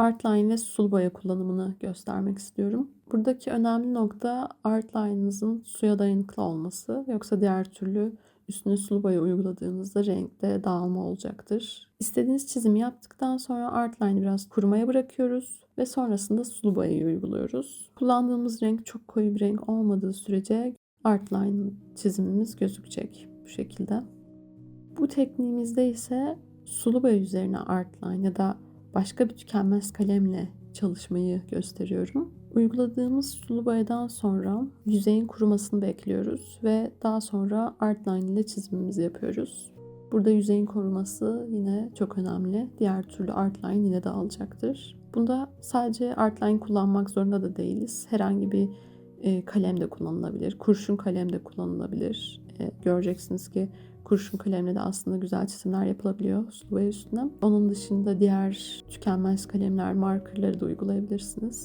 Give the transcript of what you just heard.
Artline ve sulu boya kullanımını göstermek istiyorum. Buradaki önemli nokta Artline'ınızın suya dayanıklı olması. Yoksa diğer türlü üstüne sulu boya uyguladığınızda renkte dağılma olacaktır. İstediğiniz çizimi yaptıktan sonra Artline'i biraz kurumaya bırakıyoruz ve sonrasında sulu boyayı uyguluyoruz. Kullandığımız renk çok koyu bir renk olmadığı sürece Artline çizimimiz gözükecek bu şekilde. Bu tekniğimizde ise sulu boya üzerine Artline ya da başka bir tükenmez kalemle çalışmayı gösteriyorum. Uyguladığımız sulu boyadan sonra yüzeyin kurumasını bekliyoruz ve daha sonra Artline ile çizimimizi yapıyoruz. Burada yüzeyin koruması yine çok önemli. Diğer türlü Artline yine dağılacaktır. Bunda sadece Artline kullanmak zorunda da değiliz. Herhangi bir e, kalem de kullanılabilir. Kurşun kalem de kullanılabilir. E, göreceksiniz ki kurşun kalemle de aslında güzel çizimler yapılabiliyor sulu üstüne. Onun dışında diğer tükenmez kalemler, markerları da uygulayabilirsiniz.